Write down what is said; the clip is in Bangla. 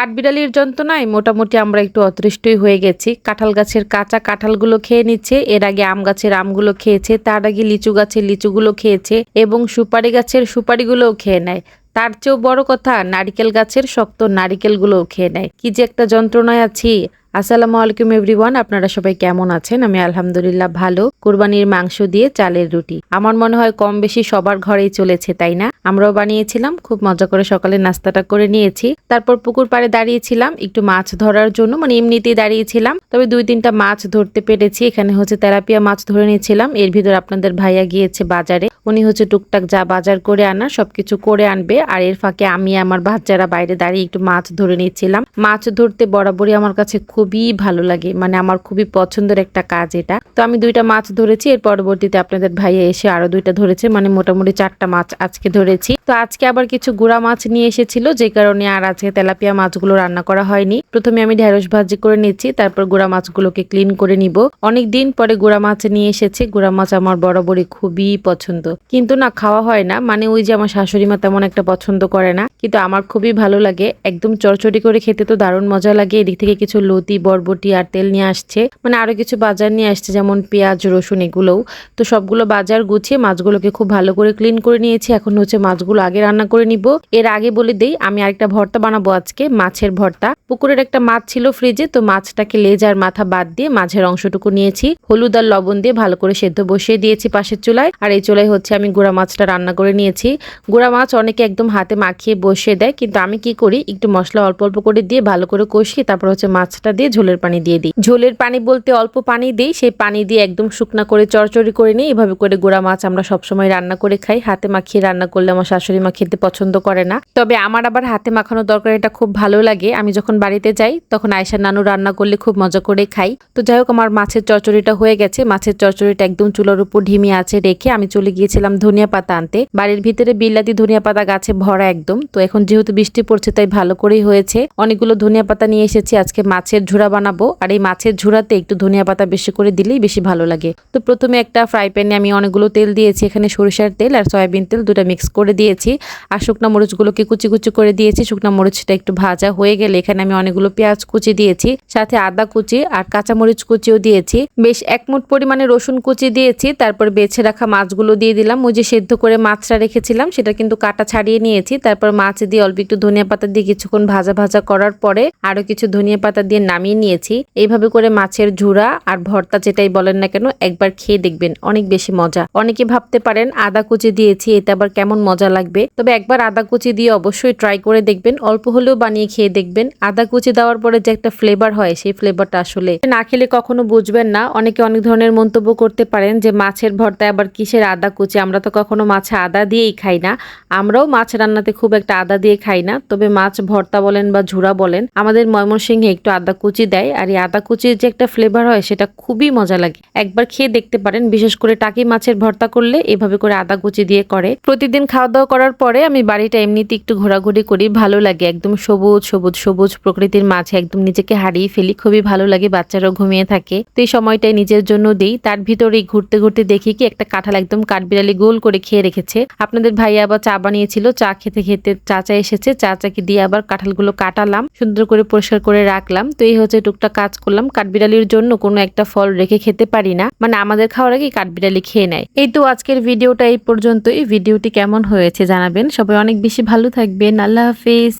কাঠবিড়ালির যন্ত্রণায় মোটামুটি আমরা একটু অতৃষ্টই হয়ে গেছি। কাঁঠাল গাছের কাঁচা কাঁঠালগুলো খেয়ে নিচ্ছে, এর আগে আম গাছের আমগুলো খেয়েছে, তার আগে লিচু গাছের লিচুগুলো খেয়েছে এবং সুপারি গাছের সুপারিগুলোও খেয়ে নেয়। তার চেয়েও বড় কথা, নারিকেল গাছের শক্ত নারিকেলগুলোও খেয়ে নেয়। কি যে একটা যন্ত্রণায় আছি। আসসালামু আলাইকুম এভরিওয়ান, আপনারা সবাই কেমন আছেন? আমি আলহামদুলিল্লাহ ভালো। কুরবানির মাংস দিয়ে চালের রুটি। আমার মনে হয় কম বেশি সবার ঘরেই চলেছে, তাই না? আমরাও বানিয়েছিলাম, খুব মজা করে সকালে নাস্তাটা করে নিয়েছি। তারপর পুকুর পাড়ে দাঁড়িয়েছিলাম, একটু মাছ ধরার জন্য। মানে এমনিতেই দাঁড়িয়েছিলাম, তবে দুই তিনটা মাছ ধরতে পেরেছি। এখানে হচ্ছে তেলাপিয়া মাছ ধরে নিয়েছিলাম। এর ভিতর আপনাদের ভাইয়া গিয়েছে বাজারে। উনি হচ্ছে টুকটাক যা বাজার করে আনা, সবকিছু করে আনবে। আর এর ফাঁকে আমি আমার বাচ্চারা বাইরে দাঁড়িয়ে একটু মাছ ধরে নিয়েছিলাম মাছ ধরতে বরাবরই আমার কাছে খুবই ভালো লাগে। মানে আমার খুবই পছন্দের একটা কাজ এটা। তো আমি দুইটা মাছ ধরেছি, এর পরবর্তীতে আপনাদের ভাইয়া এসে আরও দুইটা ধরেছে। মানে মোটামুটি চারটা মাছ আজকে ধরেছি। তো আজকে আবার কিছু গুড়া মাছ নিয়ে এসেছিল, যে কারণে আর আজকে তেলাপিয়া মাছগুলো রান্না করা হয়নি। প্রথমে আমি ঢেঁড়স ভাজি করে নিচ্ছি, তারপর গুড়া মাছগুলোকে ক্লিন করে নিব। অনেক দিন পরে গুড়া মাছ নিয়ে এসেছে। গুড়া মাছ আমার বরাবরই খুবই পছন্দ। কিন্তু না, খাওয়া হয় না। মানে ওই যে আমার শাশুড়ি মা তেমন একটা পছন্দ করে না। কিন্তু আমার খুবই ভালো লাগে। একদম চড়চড়ি করে খেতে তো দারুণ মজা লাগে। এদিক থেকে কিছু লতি বরবটি আর তেল নিয়ে আসছে। মানে আরও কিছু বাজার নিয়ে আসছে, যেমন পেঁয়াজ, রসুন, এগুলোও। তো সবগুলো বাজার গুছিয়ে মাছগুলোকে খুব ভালো করে ক্লিন করে নিয়েছি। এখন হচ্ছে মাছগুলো আগে রান্না করে নিব। এর আগে বলে দেই, আমি আরেকটা ভর্তা বানাবো আজকে, মাছের ভর্তা। পুকুরের একটা মাছ ছিল ফ্রিজে তো মাছটাকে লেজ আর মাথা বাদ দিয়ে মাঝের অংশটুকু নিয়েছি। হলুদ আর লবণ দিয়ে ভালো করে সেদ্ধ বসিয়ে দিয়েছি পাশের চুলায়। আর এই চুলায় হচ্ছে আমি গুঁড়া মাছটা রান্না করে নিয়েছি। গুঁড়া মাছ অনেকে একদম হাতে মাখিয়ে বসিয়ে দেয়, কিন্তু আমি কি করি, একটু মশলা অল্প অল্প করে দিয়ে ভালো করে কষিয়ে তারপর হচ্ছে মাছটা দিয়ে ঝোলের পানি দিয়ে দিই। ঝোলের পানি বলতে অল্প পানি দিই, সেই পানি দিয়ে একদম শুকনা করে চড়চড়ি করে নিই। এভাবে করে গুঁড়া মাছ আমরা সবসময় রান্না করে খাই। হাতে মাখিয়ে রান্না করলে আমার শাশুড়ি মা খেতে পছন্দ করে না। তবে আমার আবার হাতে মাখানো দরকার এটা খুব ভালো লাগে। আমি যখন বাড়িতে যাই, তখন আয়সা নানু রান্না করলে খুব মজা করে খাই। তো যাই হোক, আমার মাছের চচ্চড়িটা হয়ে গেছে। মাছের চচ্চড়িটা একদম চুলার উপর ঢিমি আছে রেখে আমি চলে গিয়েছিলাম ধনিয়া পাতা আনতে। বাড়ির ভিতরে বিলাতি ধনিয়া পাতা গাছে ভরা একদম। তো এখন যেহেতু বৃষ্টি পড়ছে, তাই ভালো করেই হয়েছে। অনেকগুলো ধনিয়া পাতা নিয়ে এসেছি। আজকে মাছের ঝুড়া বানাবো আর এই মাছের ঝুড়াতে একটু ধনিয়া পাতা বেশি করে দিলেই বেশি ভালো লাগে। তো প্রথমে একটা ফ্রাই প্যানে আমি অনেকগুলো তেল দিয়েছি, এখানে সরিষার তেল আর সয়াবিন তেল দুটো মিক্স করে দিয়েছি। আর শুকনো মরিচগুলোকে কুচি কুচি করে দিয়েছি, শুকনো মরিচটা একটু ভাজা হয়ে গেলে এখানে আমি অনেকগুলো পেঁয়াজ কুচি দিয়েছি, সাথে আদা কুচি আর কাঁচা মরিচ কুচিও দিয়েছি। বেশ এক মুঠ পরিমাণে রসুন কুচি দিয়েছি, তারপর বেছে রাখা মাছগুলো দিয়ে দিলাম। ওই যে সেদ্ধ করে মাছটা রেখেছিলাম, সেটা কিন্তু কাটা ছাড়িয়ে নিয়েছি। তারপর মাছ দিয়ে অল্প একটু ধনিয়া পাতা দিয়ে কিছুক্ষণ ভাজা ভাজা করার পরে আরও কিছু ধনিয়া পাতা দিয়ে নামিয়ে নিয়েছি। এইভাবে করে মাছের ঝুড়া আর ভর্তা যেটাই বলেন না কেন, একবার খেয়ে দেখবেন, অনেক বেশি মজা। অনেকে ভাবতে পারেন, আদা কুচি দিয়েছি, এতে আবার কেমন মজা লাগবে? তবে একবার আদা কুচি দিয়ে অবশ্যই ট্রাই করে দেখবেন, অল্প হলেও বানিয়ে খেয়ে দেখবেন। আদা কুচি দেওয়ার পরে যে একটা ফ্লেভার হয়, সেই ফ্লেভারটা আসলে না খেলে কখনো বুঝবেন না। অনেকে অনেক ধরনের মন্তব্য করতে পারেন যে, মাছের ভর্তায় আবার কিসের আদা কুচি? আমরা তো কখনো মাছে আদা দিয়েই খাই না। আমরাও মাছ রান্নাতে খুব একটা আদা দিয়ে খাই না। তবে মাছ ভর্তা বলেন বা ঝুরা বলেন, আমাদের ময়মনসিংহে একটু আদা কুচি দেয় আর এই আদা কুচির যে একটা ফ্লেভার হয়, সেটা খুবই মজা লাগে। একবার খেয়ে দেখতে পারেন, বিশেষ করে টাকি মাছের ভর্তা করলে এভাবে করে আদা কুচি দিয়ে করে। প্রতিদিন খাওয়া দাওয়া করার পরে আমি বাড়িটা এমনিতে একটু ঘোরাঘুরি করি, ভালো লাগে। একদম সবুজ সবুজ সবুজ প্রকৃতির মাঝে একদম নিজেকে হারিয়ে ফেলি, খুবই ভালো লাগে, বাচ্চারাও ঘুমিয়ে থাকে। তো এই সময়টাই নিজের জন্য দিই। তার ভিতরেই ঘুরতে ঘুরতে দেখি কি একটা কাঁঠাল একদম কাঠবিড়ালি গোল করে খেয়ে রেখেছে। আপনাদের ভাইয়া আবার চা বানিয়েছিল, চা খেতে খেতে চাচা এসেছে। চাচাকে দিয়ে আবার কাঁঠালগুলো কাটালাম, সুন্দর করে পরিষ্কার করে রাখলাম। তো এই হচ্ছে টুকটাক কাজ করলাম, কাঠবিড়ালির জন্য কোনো একটা ফল রেখে খেতে পারি না। মানে আমাদের খাওয়ার আগে কাঠবিড়ালি খেয়ে নেয়। এই তো আজকের ভিডিওটা এই পর্যন্তই। ভিডিওটি কেমন হয়েছে জানাবেন। সবাই অনেক বেশি ভালো থাকবেন। আল্লাহ হাফিজ।